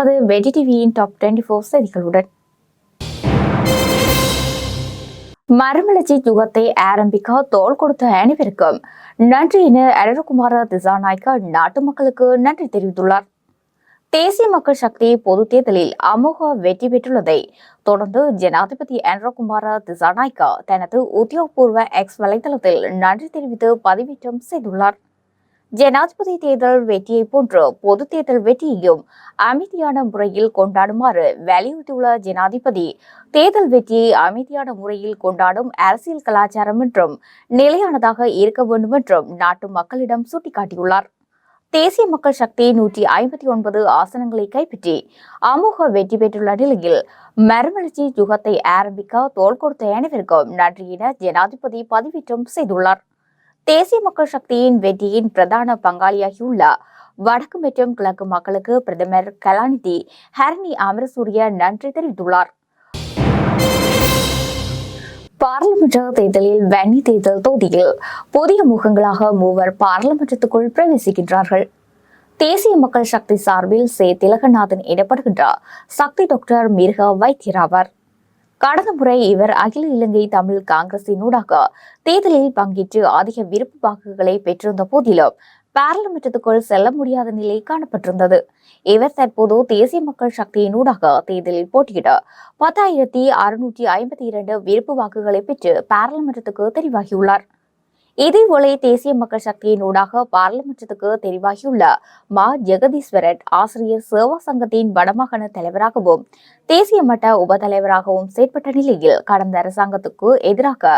இருப்பது வெடி டிவியின் டாப் டுவெண்ட்டி ஃபோர் செய்திகளுடன். மரமலர்ச்சி யுகத்தை ஆரம்பிக்க தோல் கொடுத்த அனைவருக்கும் நன்றி என அருண்குமார திசாநாயக்க நாட்டு மக்களுக்கு நன்றி தெரிவித்துள்ளார். தேசிய மக்கள் சக்தி பொது தேர்தலில் அமோக வெற்றி பெற்றுள்ளதை தொடர்ந்து ஜனாதிபதி அனுரகுமார திசாநாயக்கா தனது உத்தியோகபூர்வ எக்ஸ் வலைதளத்தில் நன்றி தெரிவித்து பதிவேற்றம் செய்துள்ளார். ஜனாதிபதி தேர்தல் வெற்றியை போன்று பொது தேர்தல் வெற்றியையும் அமைதியான முறையில் கொண்டாடுமாறு வலியுறுத்தியுள்ள ஜனாதிபதி தேர்தல் வெற்றியை அமைதியான முறையில் கொண்டாடும் அரசியல் கலாச்சாரம் என்றும் நிலையானதாக இருக்க வேண்டும் என்றும் நாட்டு மக்களிடம் சுட்டிக்காட்டியுள்ளார். தேசிய மக்கள் சக்தி நூற்றி ஐம்பத்தி ஒன்பது ஆசனங்களை கைப்பற்றி அமோக வெற்றி பெற்றுள்ள நிலையில் மறுமலர்ச்சி யுகத்தை ஆரம்பிக்க தோள் கொடுத்த அனைவருக்கும் நன்றி என ஜனாதிபதி பதிவேற்றம் செய்துள்ளார். தேசிய மக்கள் சக்தியின் வெற்றியின் பிரதான பங்காளியாகியுள்ள வடக்கு மற்றும் கிழக்கு மக்களுக்கு பிரதமர் கலாநிதி ஹரணி அமரசூரிய நன்றி தெரிவித்துள்ளார். பாராளுமன்ற தேர்தலில் வன்னி தேர்தல் தொகுதியில் புதிய முகங்களாக மூவர் பாராளுமன்றத்துக்குள் பிரவேசிக்கின்றார்கள். தேசிய மக்கள் சக்தி சார்பில் சே. திலகநாதன் இடப்படுகின்ற சக்தி டாக்டர் மிருக வைத்தியராவர். கடந்த முறை இவர் அகில இலங்கை தமிழ் காங்கிரசினூடாக தேர்தலில் பங்கேற்று அதிக விருப்பு வாக்குகளை பெற்றிருந்த போதிலும் பாராளுமன்றத்துக்குள் செல்ல முடியாத நிலை காணப்பட்டிருந்தது. இவர் தற்போது தேசிய மக்கள் சக்தியினூடாக தேர்தலில் போட்டியிட பத்தாயிரத்தி அறுநூற்றி ஐம்பத்தி இரண்டு விருப்பு வாக்குகளை பெற்று பாராளுமன்றத்துக்கு தெரிவாகியுள்ளார். இதேவேளை தேசிய மக்கள் சக்தியின் ஊடாக பாராளுமன்றத்துக்கு தெரிவாகியுள்ள மா. ஜெகதீஸ்வரன் ஆசிரியர் சேவா சங்கத்தின் வடமாகாண தலைவராகவும் தேசிய மட்ட உபதலைவராகவும் செயற்பட்ட நிலையில் கடந்த அரசாங்கத்துக்கு எதிராக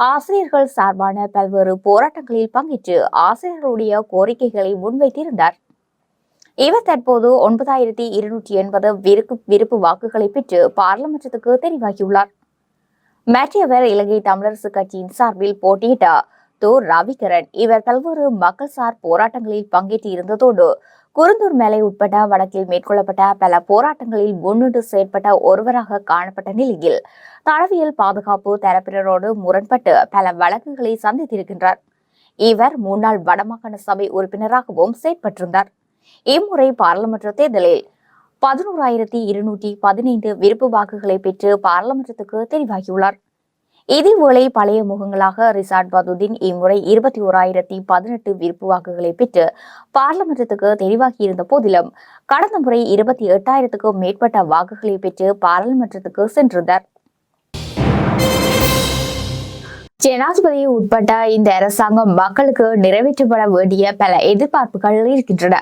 ஆசிரியர்கள் சார்பான பல்வேறு போராட்டங்களில் பங்கேற்று ஆசிரியர்களுடைய கோரிக்கைகளை முன்வைத்திருந்தார். இவர் தற்போது ஒன்பதாயிரத்தி இருநூற்றி எண்பது விருப்பு விருப்பு வாக்குகளை பெற்று பாராளுமன்றத்துக்கு தெரிவாகியுள்ளார். மற்றவர் இலங்கை தமிழரசு கட்சியின் சார்பில் போட்டியிட்டார். தோ ரவிகரன் இவர் பல்வேறு மக்கள் சார் போராட்டங்களில் பங்கேற்று இருந்ததோடு குருந்தூர் மேலை உட்பட வடக்கில் மேற்கொள்ளப்பட்ட பல போராட்டங்களில் முன்னிட்டு செயற்பட்ட ஒருவராக காணப்பட்ட நிலையில் தளவியல் பாதுகாப்பு தரப்பினரோடு முரண்பட்டு பல வழக்குகளை சந்தித்திருக்கின்றார். இவர் முன்னாள் வடமாகாண சபை உறுப்பினராகவும் செயற்பட்டிருந்தார். இம்முறை பாராளுமன்ற தேர்தலில் பதினோராயிரத்தி இருநூற்றி பதினைந்து விருப்பு வாக்குகளை பெற்று பாராளுமன்றத்துக்கு தெரிவாகியுள்ளார். இதேவேளை பழைய முகங்களாக ரிசாட் பதுதீன் இம்முறை இருபத்தி ஓராயிரத்தி பதினெட்டு விருப்பு வாக்குகளை பெற்று பாராளுமன்றத்துக்கு தெரிவாகியிருந்த போதிலும் கடந்த முறை இருபத்தி எட்டாயிரத்துக்கும் மேற்பட்ட வாக்குகளை பெற்று பாராளுமன்றத்துக்கு சென்றிருந்தார். ஜனாதிபதி உட்பட்ட இந்த அரசாங்கம் மக்களுக்கு நிறைவேற்றப்பட வேண்டிய பல எதிர்பார்ப்புகள் இருக்கின்றன.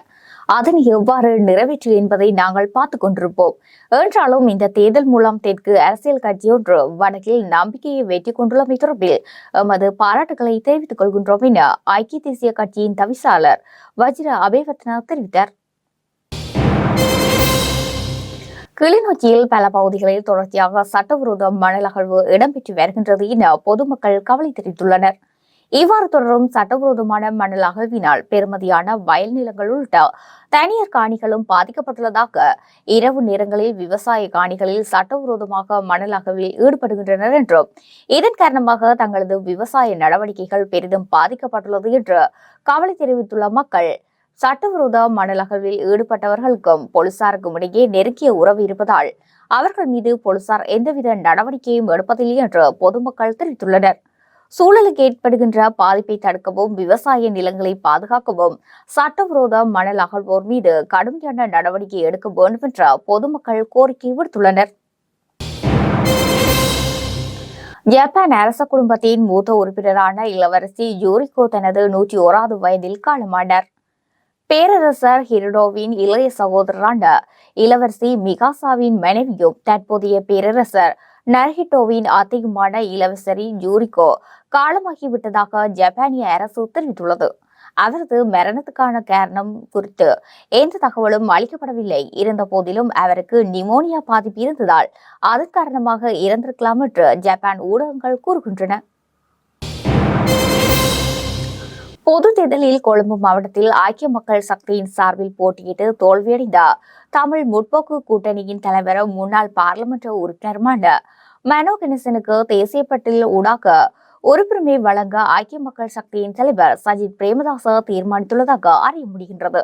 அதனை எவ்வாறு நிறைவேற்று என்பதை நாங்கள் பார்த்து கொண்டிருப்போம். என்றாலும் இந்த தேர்தல் மூலம் தெற்கு அரசியல் கட்சியொன்று வடக்கில் நம்பிக்கையை வெற்றி கொண்டுள்ளமை தொடர்பில் எமது பாராட்டுகளை தெரிவித்துக் கொள்கின்றோம் என ஐக்கிய தேசிய கட்சியின் தவிசாளர் வஜ்ர அபேவர்த்தனா தெரிவித்தார். கிளிநொச்சியில் பல பகுதிகளில் தொடர்ச்சியாக சட்டவிரோத மணல் அகழ்வு இடம்பெற்று வருகின்றது என பொதுமக்கள் கவலை தெரிவித்துள்ளனர். இவ்வாறு தொடரும் சட்டவிரோதமான மணல் அகழ்வினால் பெருமதியான வயல் நிலங்கள் உள்ளிட்ட தனியார் காணிகளும் பாதிக்கப்பட்டுள்ளதாக இரவு நேரங்களில் விவசாய காணிகளில் சட்டவிரோதமாக மணல் அகழ்வில் ஈடுபடுகின்றனர் என்றும் இதன் காரணமாக தங்களது விவசாய நடவடிக்கைகள் பெரிதும் பாதிக்கப்பட்டுள்ளது என்று கவலை தெரிவித்துள்ள மக்கள் சட்டவிரோத மணல் அகழ்வில் ஈடுபட்டவர்களுக்கும் போலீசாருக்கும் இடையே நெருங்கிய உறவு இருப்பதால் அவர்கள் மீது போலீசார் எந்தவித நடவடிக்கையும் எடுப்பதில்லை என்று பொதுமக்கள் தெரிவித்துள்ளனர். சூழலுக்கு ஏற்படுகின்ற பாதிப்பை தடுக்கவும் விவசாய நிலங்களை பாதுகாக்கவும் சட்டவிரோத மணல் அகழ்வோர் மீது கடுமையான நடவடிக்கை எடுக்க வேண்டும் என்ற பொதுமக்கள் கோரிக்கை விடுத்துள்ளனர். ஜப்பான் அரச குடும்பத்தின் மூத்த உறுப்பினரான இளவரசி யூரிகோ தனது நூற்றி ஓராவது வயதில் காலமானார். பேரரசர் ஹிரடோவின் இளைய சகோதரரான இளவரசி மிகாசாவின் மனைவியும் தற்போதைய பேரரசர் நர்ஹிட்டோவின் அத்தையுமான இளவரசரி ஜூரிகோ காலமாகிவிட்டதாக ஜப்பானிய அரசு தெரிவித்துள்ளது. அவரது மரணத்துக்கான காரணம் குறித்து எந்த தகவலும் அளிக்கப்படவில்லை. இருந்த போதிலும் அவருக்கு நிமோனியா பாதிப்பு இருந்ததால் அதன் காரணமாக இறந்திருக்கலாம் என்று ஜப்பான் ஊடகங்கள் கூறுகின்றன. பொது தேர்தலில் கொழும்பு மாவட்டத்தில் ஐக்கிய மக்கள் சக்தியின் சார்பில் போட்டியிட்டு தோல்வியடைந்த தமிழ் முற்போக்கு கூட்டணியின் தலைவரும் முன்னாள் பாராளுமன்ற உறுப்பினருமான மனோ கணேசனுக்கு தேசிய பட்டியல் ஊடாக உறுப்புரிமை வழங்க ஐக்கிய மக்கள் சக்தியின் தலைவர் சஜித் பிரேமதாச தீர்மானித்துள்ளதாக அறிய முடிகின்றது.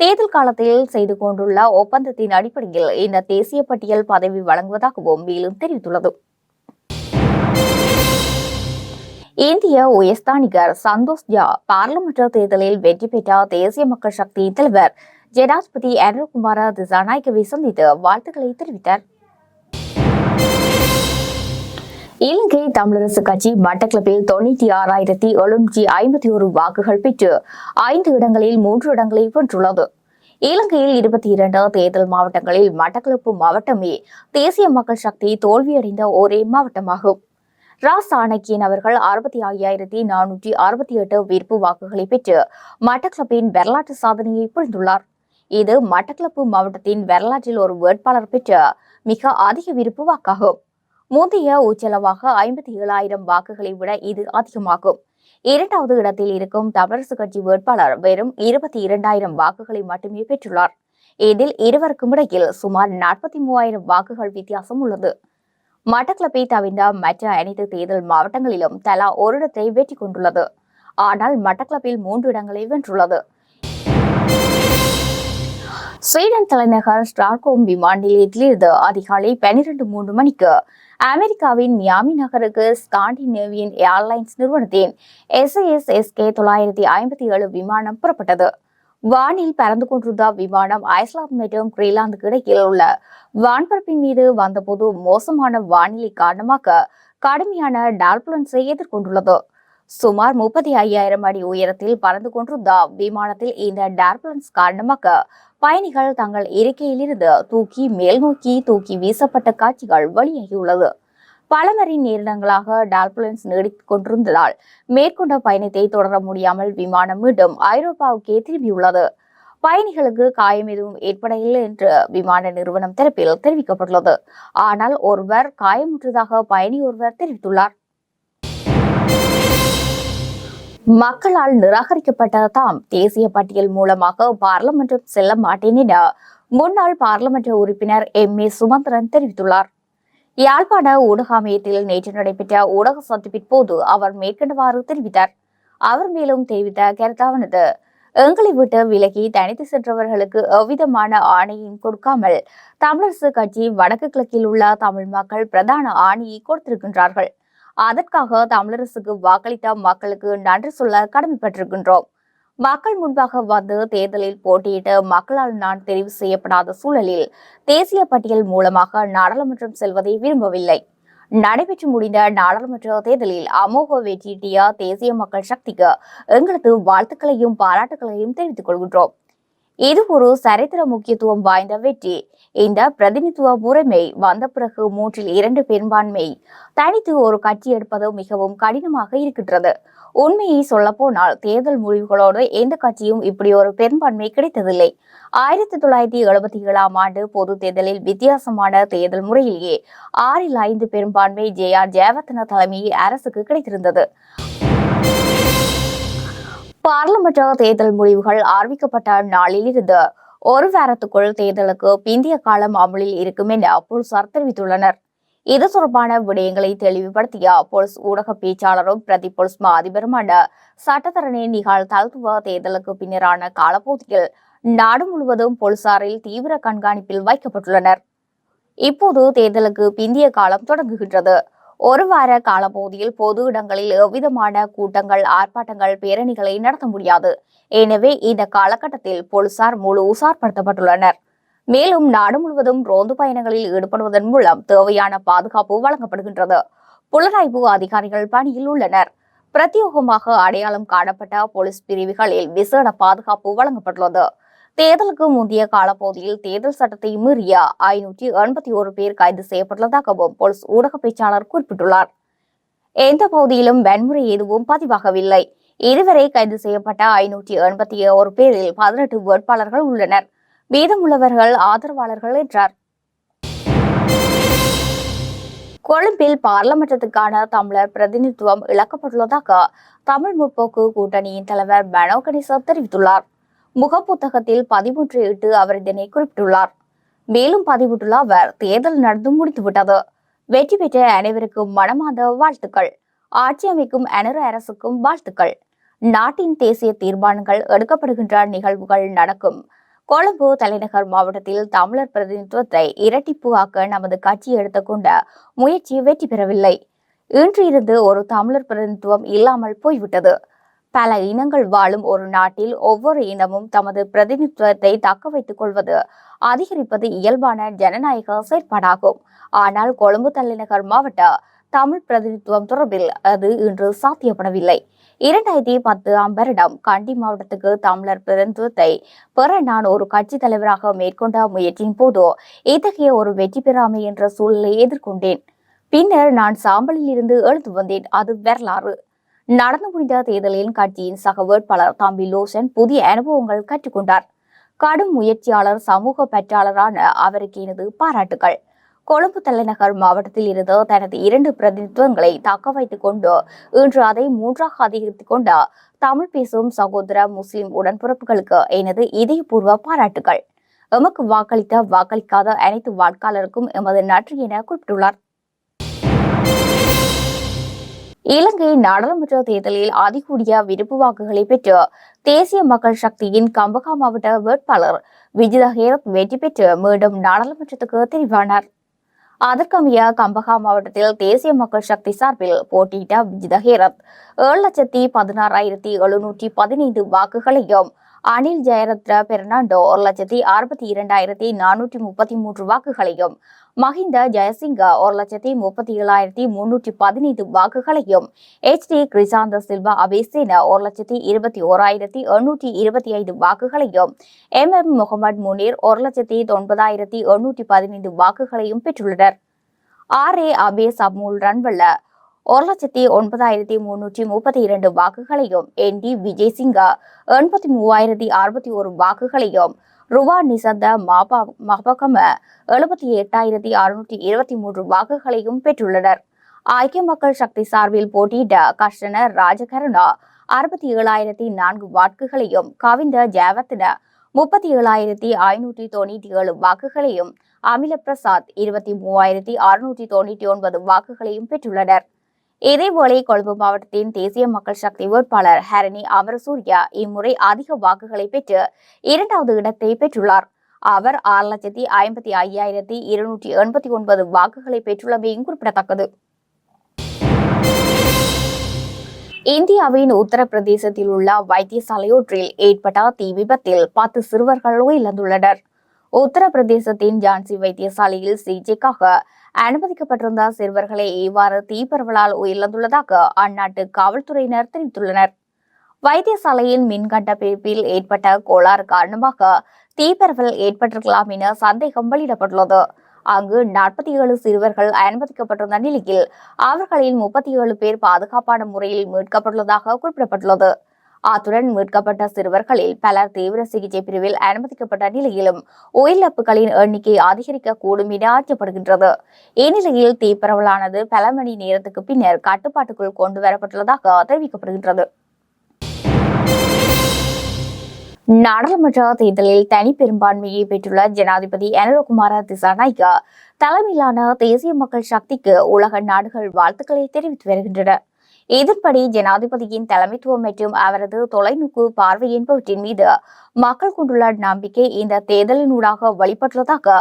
தேர்தல் காலத்தில் செய்து கொண்டுள்ள ஒப்பந்தத்தின் அடிப்படையில் இந்த தேசிய பட்டியல் பதவி வழங்குவதாகவும் மேலும் தெரிவித்துள்ளது. இந்திய உயர்ஸ்தானிகர் சந்தோஷ் ஜா பாராளுமன்ற தேர்தலில் வெற்றி பெற்ற தேசிய மக்கள் சக்தியின் தலைவர் ஜனாதிபதி அனுகுமார திசாநாயகவை சந்தித்து வாழ்த்துக்களை தெரிவித்தார். இலங்கை தமிழரசு கட்சி மட்டக்களப்பில் தொண்ணூற்றி ஆறாயிரத்தி எழுநூற்றி ஐம்பத்தி ஒரு வாக்குகள் பெற்று ஐந்து இடங்களில் மூன்று இடங்களை வென்றுள்ளது. இலங்கையில் இருபத்தி இரண்டு தேர்தல் மாவட்டங்களில் மட்டக்களப்பு மாவட்டமே தேசிய மக்கள் சக்தி தோல்வியடைந்த ஒரே மாவட்டமாகும். ரா சாணக்கியன் அவர்கள் அறுபத்தி ஐயாயிரத்தி நானூற்றி அறுபத்தி எட்டு விருப்பு வாக்குகளை பெற்று மட்டக்களப்பின் வரலாற்று சாதனையை புரிந்துள்ளார். இது மட்டக்களப்பு மாவட்டத்தின் வரலாற்றில் ஒரு வேட்பாளர் பெற்ற மிக அதிக விருப்பு வாக்காகும். முந்தைய உச்சளவாக ஐம்பத்தி ஏழாயிரம் வாக்குகளை விட இது அதிகமாகும். இரண்டாவது இடத்தில் இருக்கும் தமிழரசு கட்சி வேட்பாளர் வெறும் இருபத்தி இரண்டாயிரம் வாக்குகளை மட்டுமே பெற்றுள்ளார். இதில் இருவருக்கும் இடையில் சுமார் நாற்பத்தி மூவாயிரம் வாக்குகள் வித்தியாசம் உள்ளது. மட்டக்களப்பை தவிர மற்ற அனைத்து தேர்தல் மாவட்டங்களிலும் தலா ஒரு இடத்தை வெற்றி கொண்டுள்ளது. ஆனால் மட்டக்களப்பில் மூன்று இடங்களை வென்றுள்ளது. ஸ்வீடன் தலைநகர் ஸ்டார்கோம் விமான நிலையத்திலிருந்து அதிகாலை பனிரெண்டு மூன்று மணிக்கு அமெரிக்காவின் மியாமி நகருக்கு ஸ்காண்டினேவியன் ஏர்லைன்ஸ் நிறுவனத்தின் S I S S K தொள்ளாயிரத்தி ஐம்பத்தி ஏழு விமானம் புறப்பட்டது. வானில் பறந்து கொண்டிருந்த விமானம் ஐஸ்லாந்து மற்றும் கிரீலாந்துக்கு இடையில் உள்ள வான்பரப்பின் மீது வந்தபோது மோசமான வானிலை காரணமாக கடுமையான டால்புலன்ஸை எதிர்கொண்டுள்ளது. சுமார் முப்பத்தி ஐயாயிரம் அடி உயரத்தில் பறந்து கொண்டிருந்த விமானத்தில் இந்த டார்புலன்ஸ் காரணமாக பயணிகள் தங்கள் இருக்கையிலிருந்து தூக்கி மேல் நோக்கி தூக்கி வீசப்பட்ட காட்சிகள் வெளியாகியுள்ளது. பல மணி நேரங்களாக டால்புலன்ஸ் நீடித்துக் கொண்டிருந்ததால் மேற்கொண்ட பயணத்தை தொடர முடியாமல் விமானம் மீண்டும் ஐரோப்பாவுக்கே திரும்பியுள்ளது. பயணிகளுக்கு காயம் எதுவும் ஏற்படவில்லை என்று விமான நிறுவனம் தரப்பில் தெரிவிக்கப்பட்டுள்ளது. ஆனால் ஒருவர் காயமுற்றதாக பயணி ஒருவர் தெரிவித்துள்ளார். மக்களால் நிராகரிக்கப்பட்ட தாம் தேசிய பட்டியல் மூலமாக பார்லமென்றம் செல்ல மாட்டேன் என முன்னாள் பார்லமென்ற உறுப்பினர் எம் ஏ சுமந்திரன் தெரிவித்துள்ளார். யாழ்ப்பாண ஊடக அமையத்தில் நேற்று நடைபெற்ற ஊடக சந்திப்பின் போது அவர் மேற்கண்டவாறு தெரிவித்தார். அவர் மேலும் தெரிவித்த கருத்தாவனது எங்களை விட்டு விலகி தனித்து சென்றவர்களுக்கு எவ்விதமான ஆணையும் கொடுக்காமல் தமிழரசு கட்சி வடக்கு கிழக்கில் உள்ள தமிழ் மக்கள் பிரதான ஆணையை கொடுத்திருக்கின்றார்கள். அதற்காக தமிழரசுக்கு வாக்களித்த மக்களுக்கு நன்றி சொல்ல கடமைப்பட்டிருக்கின்றோம். மக்கள் முன்பாக வந்து தேர்தலில் போட்டியிட்டு மக்களால் நான் தெரிவு செய்யப்படாத சூழலில் தேசிய பட்டியல் மூலமாக நாடாளுமன்றம் செல்வதை விரும்பவில்லை. நடைபெற்று முடிந்த நாடாளுமன்ற தேர்தலில் அமோக வெற்றியிட்டிய தேசிய மக்கள் சக்திக்கு எங்களது வாழ்த்துக்களையும் பாராட்டுகளையும் தெரிவித்துக் கொள்கின்றோம். இது ஒரு சரித்திர முக்கியத்துவம் வாய்ந்த வெற்றி. இந்த பிரதிநிதித்துவ முறைமை வந்த பிறகு மூன்றில் இரண்டு பெரும்பான்மை. தனித்து ஒரு கட்சி எடுப்பது மிகவும் கடினமாக இருக்கின்றது. உண்மையை சொல்ல போனால் தேர்தல் முடிவுகளோடு எந்த கட்சியும் இப்படி ஒரு பெரும்பான்மை கிடைத்ததில்லை. ஆயிரத்தி தொள்ளாயிரத்தி எழுபத்தி ஏழாம் ஆண்டு பொது தேர்தலில் வித்தியாசமான தேர்தல் முறையிலேயே ஆறில் ஐந்து பெரும்பான்மை ஜே ஆர் ஜெயவர்தன தலைமையில் அரசுக்கு கிடைத்திருந்தது. பாராளுமன்ற தேர்தல் முடிவுகள் அறிவிக்கப்பட்ட நாளிலிருந்து ஒரு வாரத்துக்குள் தேர்தலுக்கு பிந்திய காலம் அமலில் இருக்கும் என போலீசார் தெரிவித்துள்ளனர். இது தொடர்பான விடயங்களை தெளிவுபடுத்திய போலீஸ் ஊடக பேச்சாளரும் பிரதி போலீஸ் மா அதிபருமான சட்டத்தரணி நிகால் தல்துவ தேர்தலுக்கு பின்னரான காலப்பகுதியில் நாடு முழுவதும் போலீசாரில் தீவிர கண்காணிப்பில் வைக்கப்பட்டுள்ளனர். இப்போது தேர்தலுக்கு பிந்திய காலம் தொடங்குகின்றது. ஒரு வார காலப்பகுதியில் பொது இடங்களில் எவ்விதமான கூட்டங்கள் ஆர்ப்பாட்டங்கள் பேரணிகளை நடத்த முடியாது. எனவே இந்த காலகட்டத்தில் போலீசார் முழு உசார்படுத்தப்பட்டுள்ளனர் மேலும் நாடு முழுவதும் ரோந்து பயணங்களில் ஈடுபடுவதன் மூலம் தேவையான பாதுகாப்பு வழங்கப்படுகின்றது. புலனாய்வு அதிகாரிகள் பணியில் உள்ளனர். பிரத்யேகமாக அடையாளம் காணப்பட்ட போலீஸ் பிரிவுகளில் விசேட பாதுகாப்பு வழங்கப்பட்டுள்ளது. தேர்தலுக்கு முந்தைய காலப்பகுதியில் தேர்தல் சட்டத்தை மீறிய ஐநூற்றி எண்பத்தி ஒரு பேர் கைது செய்யப்பட்டுள்ளதாகவும் போலீஸ் ஊடக பேச்சாளர் குறிப்பிட்டுள்ளார். எந்த பகுதியிலும் வன்முறை எதுவும் பதிவாகவில்லை. இதுவரை கைது செய்யப்பட்ட ஐநூற்றி எண்பத்தி ஒரு பேரில் பதினெட்டு வேட்பாளர்கள் உள்ளனர். மீதமுள்ளவர்கள் ஆதரவாளர்கள் என்றார். கொழும்பில் பார்லமெண்டத்துக்கான தமிழர் பிரதிநிதித்துவம் இழக்கப்பட்டுள்ளதாக தமிழ் முற்போக்கு கூட்டணியின் தலைவர் மனோ கணேசன் தெரிவித்துள்ளார். முகப்புத்தகத்தில் பதிமூன்று இட்டு அவர் இதனை குறிப்பிட்டுள்ளார். மேலும் பதிவிட்டுள்ள அவர் தேர்தல் நடந்து முடித்துவிட்டது வெற்றி பெற்ற அனைவருக்கும் மனமார்ந்த வாழ்த்துக்கள். ஆட்சி அமைக்கும் அனர அரசுக்கும் வாழ்த்துக்கள். நாட்டின் தேசிய தீர்மானங்கள் எடுக்கப்படுகின்ற நிகழ்வுகள் நடக்கும். கொழும்பு தலைநகர் மாவட்டத்தில் தமிழர் பிரதிநிதித்துவத்தை இரட்டிப்பு ஆக்க நமது கட்சி எடுத்துக்கொண்ட முயற்சி வெற்றி பெறவில்லை. இன்று இருந்து ஒரு தமிழர் பிரதிநிதித்துவம் இல்லாமல் போய்விட்டது. பல இனங்கள் வாழும் ஒரு நாட்டில் ஒவ்வொரு இனமும் தமது பிரதிநிதித்துவத்தை தக்க வைத்துக் கொள்வது அதிகரிப்பது இயல்பான ஜனநாயக செயற்பாடாகும். ஆனால் கொழும்பு தலைநகர் மாவட்ட தமிழ் பிரதிநிதித்துவம் தொடர்பில் அது இன்று சாத்தியப்படவில்லை. இரண்டாயிரத்தி பத்து அம்பரிடம் கண்டி மாவட்டத்துக்கு தமிழர் பிரதிநிதித்துவத்தை பெற நான் ஒரு கட்சி தலைவராக மேற்கொண்ட முயற்சியின் போது இத்தகைய ஒரு வெற்றி பெறாமை என்ற சூழலை எதிர்கொண்டேன். பின்னர் நான் சாம்பலில் இருந்து எழுந்து வந்தேன். அது வரலாறு. நடந்து முடிந்த தேர்தலில் கட்சியின் சக வேட்பாளர் தம்பி லோசன் புதிய அனுபவங்கள் கற்றுக்கொண்டார். கடும் முயற்சியாளர் சமூக பற்றாளரான அவருக்கு எனது பாராட்டுகள் கொழும்பு தலைநகர் மாவட்டத்தில் இருந்து தனது இரண்டு பிரதிநிதித்துவங்களை தக்க வைத்துக் கொண்டு இன்று அதை மூன்றாக அதிகரித்துக் கொண்ட தமிழ் பேசும் சகோதர முஸ்லிம் உடன்பிறப்புகளுக்கு எனது இதயபூர்வ பாராட்டுகள் எமக்கு வாக்களித்த வாக்களிக்காத அனைத்து வாக்காளருக்கும் எமது நன்றி என குறிப்பிட்டுள்ளார். இலங்கை நாடாளுமன்ற தேர்தலில் அதிகூடிய விருப்பு வாக்குகளை பெற்று தேசிய மக்கள் சக்தியின் கம்பகா மாவட்ட வேட்பாளர் விஜித ஹேரத் வெற்றி பெற்று மீண்டும் நாடாளுமன்றத்துக்கு தெரிவானார். அதற்கமைய கம்பகா மாவட்டத்தில் தேசிய மக்கள் சக்தி சார்பில் போட்டியிட்ட விஜித ஹேரத் ஏழு லட்சத்தி பதினாறாயிரத்தி எழுநூற்றி பதினைந்து வாக்குகளையும் அனில் ஜெயரத்ன பெர்னாண்டோ ஒரு லட்சத்தி அறுபத்தி இரண்டாயிரத்தி நானூற்றி முப்பத்தி மூன்று வாக்குகளையும் மஹிந்த ஜெயசிங்க ஒரு லட்சத்தி முப்பத்தி ஏழாயிரத்தி முன்னூற்றி பதினைந்து வாக்குகளையும் எச் டி கிரிசாந்த சில்வா அபேசேனா ஒரு லட்சத்தி இருபத்தி ஓராயிரத்தி எண்ணூற்றி இருபத்தி ஐந்து வாக்குகளையும் எம் எம் முகமது முனீர் ஒரு லட்சத்தி தொன்பதாயிரத்தி எண்ணூற்றி பதினைந்து வாக்குகளையும் பெற்றுள்ளனர். ஆர் ஏ அபே சமூல் ரன்வல்ல ஒரு லட்சத்தி ஒன்பதாயிரத்தி முன்னூற்றி முப்பத்தி இரண்டு வாக்குகளையும் என் டி விஜய்சிங்கா எண்பத்தி மூவாயிரத்தி அறுபத்தி ஒரு வாக்குகளையும் ருவா நிசந்த மாபா மபகம எழுபத்தி எட்டாயிரத்தி அறுநூற்றி இருபத்தி மூன்று வாக்குகளையும் பெற்றுள்ளனர். ஐக்கிய மக்கள் சக்தி சார்பில் போட்டியிட்ட கஷ்டன ராஜகருணா அறுபத்தி ஏழாயிரத்தி நான்கு வாக்குகளையும் கவிந்த ஜெயவர்தன முப்பத்தி ஏழாயிரத்தி ஐநூற்றி தொண்ணூற்றி ஏழு வாக்குகளையும் அமில பிரசாத் இருபத்தி மூவாயிரத்தி அறுநூற்றி தொண்ணூற்றி ஒன்பது வாக்குகளையும் பெற்றுள்ளனர். இதேவேளை கொழும்பு மாவட்டத்தின் தேசிய மக்கள் சக்தி வேட்பாளர் ஹரணி அமரசூர்யா இம்முறை அதிக வாக்குகளை பெற்று இரண்டாவது இடத்தை பெற்றுள்ளார். அவர் ஆறு லட்சத்தி ஐம்பத்தி ஐயாயிரத்தி இருநூற்றி எண்பத்தி ஒன்பது வாக்குகளை பெற்றுள்ளமையும் குறிப்பிடத்தக்கது. இந்தியாவின் உத்தரப்பிரதேசத்தில் உள்ள வைத்தியசாலையொன்றில் ஏற்பட்ட தீ விபத்தில் பத்து சிறுவர்கள் உயிரிழந்துள்ளனர். உத்தரப்பிரதேசத்தின் ஜான்சி வைத்தியசாலையில் சிகிச்சைக்காக அனுமதிக்கப்பட்டிருந்த சிறுவர்களை இவ்வாறு தீப்பரவலால் உயிரிழந்துள்ளதாக அந்நாட்டு காவல்துறையினர் தெரிவித்துள்ளனர். வைத்தியசாலையின் மின்கட்ட பிரிப்பில் ஏற்பட்ட கோளாறு காரணமாக தீப்பரவல் ஏற்பட்டிருக்கலாம் என சந்தேகம் வெளியிடப்பட்டுள்ளது. அங்கு நாற்பத்தி ஏழு சிறுவர்கள் அனுமதிக்கப்பட்டிருந்த நிலையில் அவர்களின் முப்பத்தி ஏழு பேர் பாதுகாப்பான முறையில் மீட்கப்பட்டுள்ளதாக குறிப்பிடப்பட்டுள்ளது. அத்துடன் மீட்கப்பட்ட சிறுவர்களில் பலர் தீவிர சிகிச்சை பிரிவில் அனுமதிக்கப்பட்ட நிலையிலும் உயிரிழப்புகளின் எண்ணிக்கை அதிகரிக்கக்கூடும் என ஆற்றப்படுகின்றது இந்நிலையில் தீப்பரவலானது பல மணி நேரத்துக்கு பின்னர் கட்டுப்பாட்டுக்குள் கொண்டு வரப்பட்டுள்ளதாக தெரிவிக்கப்படுகின்றது. நாடாளுமன்ற தேர்தலில் தனி பெரும்பான்மையை பெற்றுள்ள ஜனாதிபதி அனுரகுமார திசாநாயக்கா தலைமையிலான தேசிய மக்கள் சக்திக்கு உலக நாடுகள் வாழ்த்துக்களை தெரிவித்து வருகின்றன. இதன்படி ஜனாதிபதியின் தலைமைத்துவம் மற்றும் அவரது தொலைநோக்கு பார்வை என்பவற்றின் மீது மக்கள் கொண்டுள்ள நம்பிக்கை இந்த தேர்தலினூடாக வழிபட்டுள்ளதாக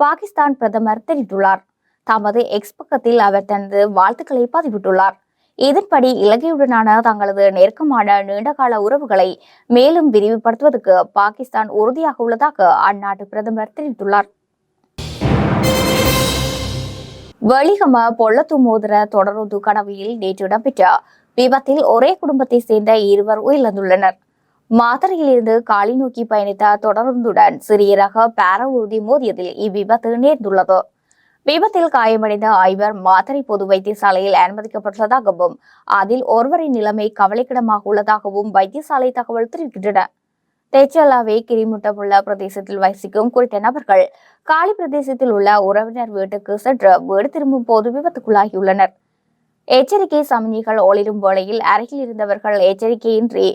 பாகிஸ்தான் பிரதமர் தெரிவித்துள்ளார். தமது எக்ஸ் பக்கத்தில் அவர் தனது வாழ்த்துக்களை பதிவிட்டுள்ளார். இதன்படி இலங்கையுடனான தங்களது நெருக்கமான நீண்டகால உறவுகளை மேலும் விரிவுபடுத்துவதற்கு பாகிஸ்தான் உறுதியாக உள்ளதாக அந்நாட்டு பிரதமர் தெரிவித்துள்ளார். வெளிகம பொள்ளத்து மோதிர தொடருந்து கடவையில் நேற்று இடம்பெற்ற விபத்தில் ஒரே குடும்பத்தை சேர்ந்த இருவர் உயிரிழந்துள்ளனர். மாத்தறையிலிருந்து காலி நோக்கி பயணித்த தொடருந்துடன் சிறிய ரக பேர ஊர்தி மோதியதில் இவ்விபத்து நேர்ந்துள்ளது. விபத்தில் காயமடைந்த ஐவர் மாத்தரை பொது வைத்தியசாலையில் அனுமதிக்கப்பட்டுள்ளதாகவும் அதில் ஒருவரின் நிலைமை கவலைக்கிடமாக உள்ளதாகவும் வைத்தியசாலை தகவல் தெரிவிக்கின்றன. தெச்சலாவை கிரிமுட்டமுள்ள பிரதேசத்தில் வசிக்கும் குறித்த நபர்கள் காலி பிரதேசத்தில் உள்ள உறவினர் வீட்டுக்கு சென்று வீடு திரும்பும் போது விபத்துக்குள்ளாகியுள்ளனர். எச்சரிக்கை சமிஞ்சிகள் ஒளிரும் வேளையில் அருகில் இருந்தவர்கள் எச்சரிக்கையின்றி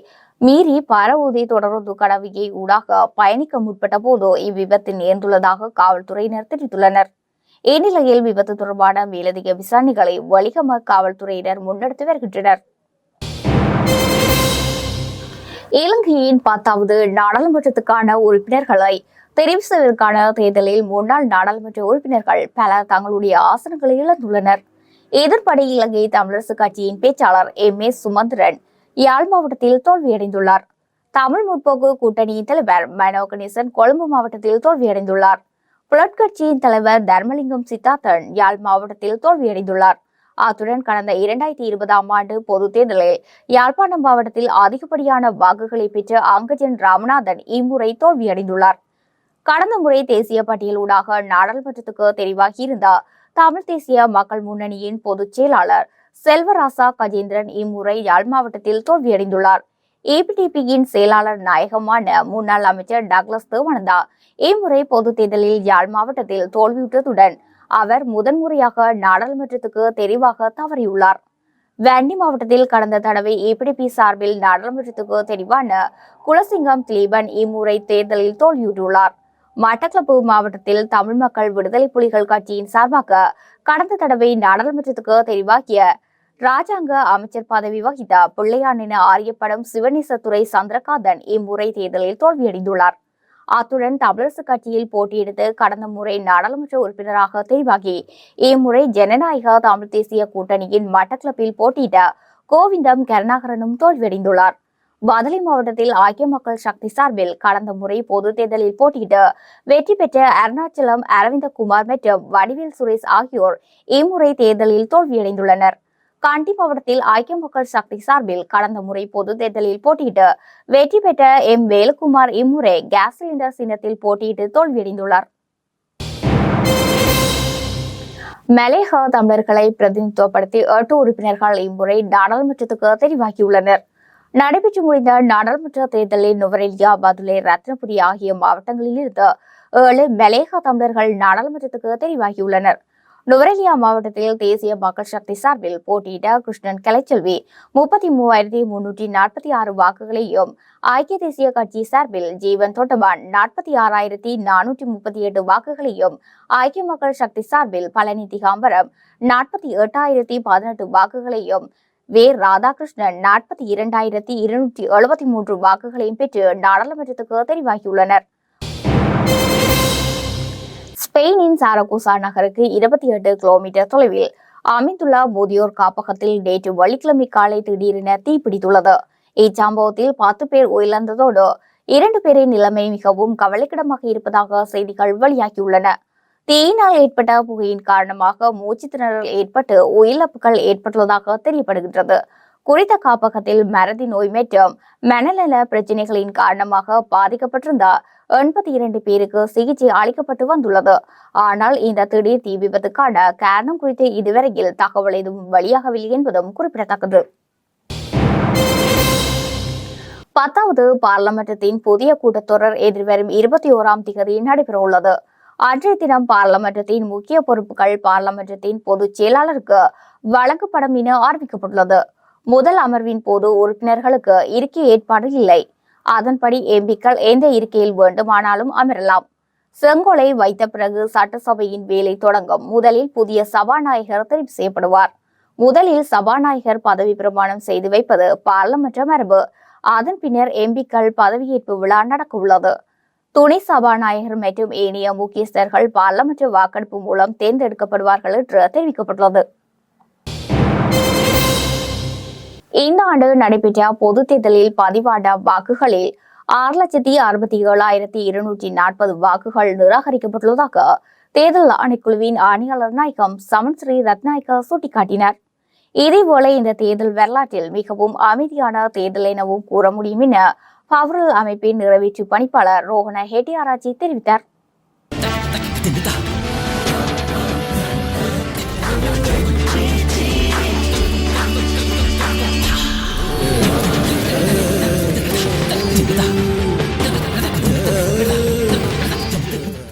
மீறி பரவூதி தொடர்ந்து கடவையை ஊடாக பயணிக்க முற்பட்ட போது இவ்விபத்து நேர்ந்துள்ளதாக காவல்துறையினர் தெரிவித்துள்ளனர். இந்நிலையில் விபத்து தொடர்பான மேலதிக விசாரணைகளை வலிகம காவல்துறையினர் முன்னெடுத்து வருகின்றனர். இலங்கையின் பத்தாவது நாடாளுமன்றத்துக்கான உறுப்பினர்களை தெரிவு செய்வதற்கான தேர்தலில் முன்னாள் நாடாளுமன்ற உறுப்பினர்கள் பல தங்களுடைய ஆசனங்களை இழந்துள்ளனர். எதிர்ப்படை இலங்கை தமிழரசு கட்சியின் பேச்சாளர் எம். ஏ. சுமந்திரன் யாழ் மாவட்டத்தில் தோல்வியடைந்துள்ளார். தமிழ் முற்போக்கு கூட்டணியின் தலைவர் மனோ கணேசன் கொழும்பு மாவட்டத்தில் தோல்வியடைந்துள்ளார். புலட்கட்சியின் தலைவர் தர்மலிங்கம் சித்தார்த்தன் யாழ் மாவட்டத்தில் தோல்வியடைந்துள்ளார். அத்துடன் கடந்த இரண்டாயிரத்தி இருபதாம் ஆண்டு பொதுத் தேர்தலில் யாழ்ப்பாணம் மாவட்டத்தில் அதிகப்படியான வாக்குகளை பெற்ற அங்கஜன் ராமநாதன் இம்முறை தோல்வியடைந்துள்ளார். கடந்த முறை தேசிய பட்டியலூடாக நாடாளுமன்றத்துக்கு தெரிவாகியிருந்த தமிழ் தேசிய மக்கள் முன்னணியின் பொதுச் செயலாளர் செல்வராசா கஜேந்திரன் இம்முறை யாழ் மாவட்டத்தில் தோல்வியடைந்துள்ளார். ஏபிடிபியின் செயலாளர் நாயகமான முன்னாள் அமைச்சர் டக்ளஸ் தேவானந்தா இம்முறை பொது தேர்தலில் யாழ் மாவட்டத்தில் தோல்வியுற்றதுடன் அவர் முதன்முறையாக நாடாளுமன்றத்துக்கு தெரிவாக தவறியுள்ளார். வன்னி மாவட்டத்தில் கடந்த தடவை ஏபிடிபி சார்பில் நாடாளுமன்றத்துக்கு தெரிவான குலசிங்கம் திலீபன் இம்முறை தேர்தலில் தோல்வியுற்றுள்ளார். மட்டக்களப்பு மாவட்டத்தில் தமிழ் மக்கள் விடுதலை புலிகள் கட்சியின் சார்பாக கடந்த தடவை நாடாளுமன்றத்துக்கு தெரிவாகிய ராஜாங்க அமைச்சர் பதவி வகித்த பிள்ளையான் என அறியப்படும் சிவநேசத்துறை சந்திரகாந்தன் இம்முறை தேர்தலில் தோல்வியடைந்துள்ளார். அத்துடன் தமிழரசு கட்சியில் போட்டியிடுத்து கடந்த முறை நாடாளுமன்ற உறுப்பினராக தெரிவாகி இம்முறை ஜனநாயக தமிழ் தேசிய கூட்டணியின் மட்டக்கிளப்பில் போட்டியிட்ட கோவிந்தம் கருணாகரனும் தோல்வியடைந்துள்ளார். பதலி மாவட்டத்தில் ஐக்கிய மக்கள் சக்தி சார்பில் கடந்த முறை பொது தேர்தலில் போட்டியிட்டு வெற்றி பெற்ற அருணாச்சலம் அரவிந்தகுமார் மற்றும் வடிவேல் சுரேஷ் ஆகியோர் இம்முறை தேர்தலில் தோல்வியடைந்துள்ளனர். கண்டி மாவட்டத்தில் ஐக்கிய மக்கள் சக்தி சார்பில் கடந்த முறை பொது தேர்தலில் போட்டியிட்டு வெற்றி பெற்ற எம் வேலுக்குமார் இம்முறை கேஸ் சிலிண்டர் சின்னத்தில் போட்டியிட்டு தோல்வியடைந்துள்ளார். மலேக தமிழர்களை பிரதிநிதித்துவப்படுத்தி எட்டு உறுப்பினர்கள் இம்முறை நாடாளுமன்றத்துக்கு தெரிவாகியுள்ளனர். நடைபெற்று முடிந்த நாடாளுமன்ற தேர்தலில் நுவரெலியா பதுலே ரத்னபுரி ஆகிய மாவட்டங்களில் இருந்து ஏழு மலேக தமிழர்கள் நாடாளுமன்றத்துக்கு தெரிவாகியுள்ளனர். நுவரெலியா மாவட்டத்தில் தேசிய மக்கள் சக்தி சார்பில் போட்டியிட்ட கிருஷ்ணன் கலைச்செல்வி. முப்பத்தி மூவாயிரத்தி முன்னூற்றி நாற்பத்தி ஆறு வாக்குகளையும் ஐக்கிய தேசிய கட்சி சார்பில் ஜீவன் தொட்டபான் நாற்பத்தி ஆறாயிரத்தி நானூற்றி முப்பத்தி எட்டு வாக்குகளையும் ஐக்கிய மக்கள் சக்தி சார்பில் பழனி திகாம்பரம் நாற்பத்தி எட்டாயிரத்தி பதினெட்டு வாக்குகளையும் வே. ராதாகிருஷ்ணன் நாற்பத்தி இரண்டாயிரத்தி இருநூற்றி எழுபத்தி மூன்று வாக்குகளையும் பெற்று நாடாளுமன்றத்துக்கு தெரிவாகியுள்ளனர். ஸ்பெயினின் சாரகூசா நகருக்கு இருபத்தி எட்டு கிலோமீட்டர் தொலைவில் அமைந்துள்ள முதியோர் காப்பகத்தில் நேற்று வெள்ளிக்கிழமை காலை திடீரென தீப்பிடித்துள்ளது இச்சம்பவத்தில் பத்து பேர் உயிரிழந்ததோடு இரண்டு பேரின் நிலைமை மிகவும் கவலைக்கிடமாக இருப்பதாக செய்திகள் வெளியாகியுள்ளன. தீயினால் ஏற்பட்ட புகையின் காரணமாக மூச்சு திணறல் ஏற்பட்டு உயிரிழப்புகள் ஏற்பட்டுள்ளதாக தெரியப்படுகின்றது. குறித்த காப்பகத்தில் மறதி நோய் மற்றும் மனநல பிரச்சனைகளின் காரணமாக பாதிக்கப்பட்டிருந்த எண்பத்தி இரண்டு பேருக்கு சிகிச்சை அளிக்கப்பட்டு வந்துள்ளது. ஆனால் இந்த திடீர் தீ விபத்துக்கான காரணம் குறித்து இதுவரையில் தகவல் எதுவும் வெளியாகவில்லை என்பதும் குறிப்பிடத்தக்கது. பத்தாவது பாராளுமன்றத்தின் புதிய கூட்டத்தொடர் எதிர்வரும் இருபத்தி ஓராம் தேதி நடைபெறவுள்ளது. அன்றைய தினம் பாராளுமன்றத்தின் முக்கிய பொறுப்புகள் பாராளுமன்றத்தின் பொதுச் செயலாளருக்கு வழங்கப்படும் என அறிவிக்கப்பட்டுள்ளது. முதல் அமர்வின் போது உறுப்பினர்களுக்கு இருக்கை ஏற்பாடு இல்லை. அதன்படி எம்பிக்கள் எந்த இருக்கையில் வேண்டுமானாலும் அமரலாம். செங்கோலை வைத்த பிறகு சட்டசபையின் வேலை தொடங்கும். முதலில் புதிய சபாநாயகர் தெரிவு செய்யப்படுவார். முதலில் சபாநாயகர் பதவி பிரமாணம் செய்து வைப்பது பாராளுமன்ற மரபு. அதன் பின்னர் எம்பிக்கள் பதவியேற்பு விழா நடக்க உள்ளது. துணை சபாநாயகர் மற்றும் ஏனைய முக்கியஸ்தர்கள் பாராளுமன்ற வாக்கெடுப்பு மூலம் தேர்ந்தெடுக்கப்படுவார்கள் என்று தெரிவிக்கப்பட்டுள்ளது. இந்த ஆண்டு நடைபெற்ற பொது தேர்தலில் பதிவான வாக்குகளில் ஆறு லட்சத்தி அறுபத்தி ஏழாயிரத்தி இருநூற்றி நாற்பது வாக்குகள் நிராகரிக்கப்பட்டுள்ளதாக தேர்தல் ஆணைக்குழுவின் ஆணையாளர் நாயகம் சமன் ஸ்ரீ ரத்நாயக்க சுட்டிக்காட்டினார். இதேபோல இந்த தேர்தல் வரலாற்றில் மிகவும் அமைதியான தேர்தல் எனவும் கூற முடியும் என பவரல் அமைப்பின் நிறைவேற்று பணிப்பாளர் ரோஹன ஹெட்டியாராஜி தெரிவித்தார். 你的大。